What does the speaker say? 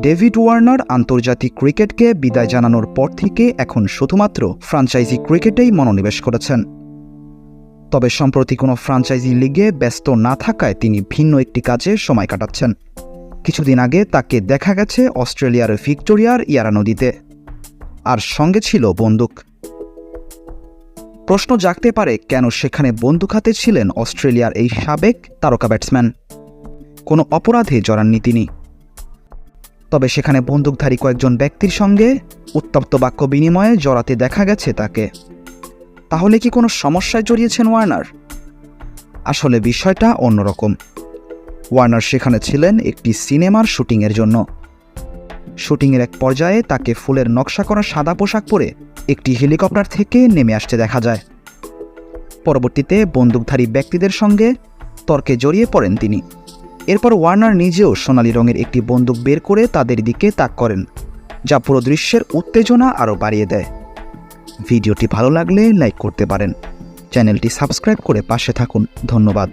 David Warner আন্তর্জাতিক ক্রিকেটকে বিদায় জানানোর পর থেকে এখন শুধুমাত্র ফ্রাঞ্চাইজি ক্রিকেটেই মনোনিবেশ করেছেন। তবে সম্প্রতি কোনো ফ্রাঞ্চাইজি লিগে ব্যস্ত না থাকায় তিনি ভিন্ন একটি কাজে সময় কাটাচ্ছেন। কিছুদিন আগে তাকে দেখা গেছে অস্ট্রেলিয়ার ভিক্টোরিয়ার ইয়ারা নদীতে। আর সঙ্গে ছিল বন্দুক। প্রশ্ন জাগতে পারে কেন সেখানে বন্দুক হাতে ছিলেন অস্ট্রেলিয়ার এই সাবেক তারকা ব্যাটসম্যান। কোনো অপরাধে জড়াননি তিনি। তবে সেখানে বন্দুকধারী কয়েকজন ব্যক্তির সঙ্গে উত্তপ্ত বাক্য বিনিময়ে জড়াতে দেখা গেছে তাকে। তাহলে কি কোনো সমস্যায় জড়িয়েছেন ওয়ার্নার? আসলে বিষয়টা অন্যরকম। ওয়ার্নার সেখানে ছিলেন একটি সিনেমার শুটিংয়ের জন্য। শুটিংয়ের এক পর্যায়ে তাকে ফুলের নকশা করা সাদা পোশাক পরে একটি হেলিকপ্টার থেকে নেমে আসতে দেখা যায়। পরবর্তীতে বন্দুকধারী ব্যক্তিদের সঙ্গে তর্কে জড়িয়ে পড়েন তিনি। এরপর ওয়ার্নার নিজেও সোনালি রঙের একটি বন্দুক বের করে তাদের দিকে তাক করেন, যা পুরো দৃশ্যের উত্তেজনা আরও বাড়িয়ে দেয়। ভিডিওটি ভালো লাগলে লাইক করতে পারেন। চ্যানেলটি সাবস্ক্রাইব করে পাশে থাকুন। ধন্যবাদ।